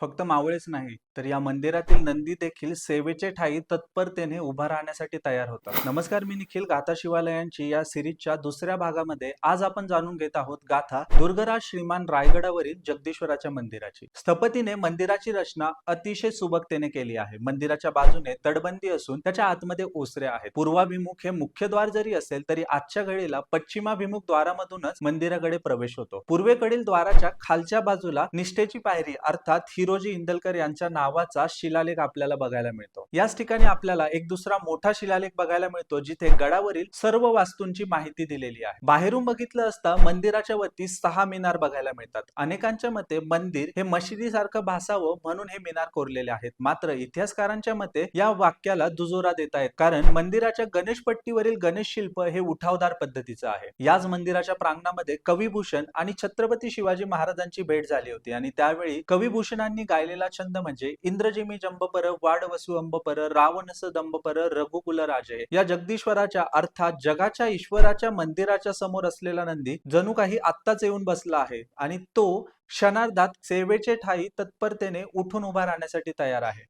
फक्त मावळेच नाही तर या मंदिरातील नंदी देखील सेवेचे ठाई तत्परतेने उभा राहण्यासाठी तयार होतात. नमस्कार मी निखिल गाथा शिवालयांची या सिरीजच्या दुसऱ्या भागामध्ये आज आपण जाणून घेत आहोत गाथा दुर्गराज श्रीमान रायगडावरील जगदीश्वराच्या मंदिराची. स्थपतीने मंदिराची रचना अतिशय सुबकतेने केली आहे. मंदिराच्या बाजूने तडबंदी असून त्याच्या आतमध्ये ओसरे आहेत. पूर्वाभिमुख हे मुख्य द्वार जरी असेल तरी आजच्या घडीला पश्चिमाभिमुख द्वारामधूनच मंदिराकडे प्रवेश होतो. पूर्वेकडील द्वाराच्या खालच्या बाजूला निष्ठेची पायरी अर्थात हिरोजी इंदलकर यांच्या नावाचा शिलालेख आपल्याला बघायला मिळतो. याच ठिकाणी आपल्याला एक दुसरा मोठा शिलालेख बघायला मिळतो जिथे गडावरील सर्व वास्तूंची माहिती दिलेली आहे. बाहेरून बघितलं असता मंदिराच्या वरती सहा मिनार बघायला मिळतात. अनेकांच्या मते मंदिर हे मशिदीसारखं भासावं म्हणून हे मिनार कोरलेले आहेत. मात्र इतिहासकारांच्या मते या वाक्याला दुजोरा देत आहेत कारण मंदिराच्या गणेशपट्टीवरील गणेश शिल्प हे उठावदार पद्धतीचं आहे. याच मंदिराच्या प्रांगणामध्ये कविभूषण आणि छत्रपती शिवाजी महाराजांची भेट झाली होती आणि त्यावेळी कविभूषणांनी गायलेला छंद म्हणजे इंद्रजिमी जंबपर वाडवसु अंबपर रावणस दंबपर रघुकुल राजे या जगदीश्वराच्या अर्थात जगाच्या ईश्वराच्या मंदिराच्या समोर असलेला नंदी जणू काही आत्ताच येऊन बसला आहे आणि तो क्षणार्धात सेवेचे ठाई तत्परतेने उठून उभा राहण्यासाठी तयार आहे.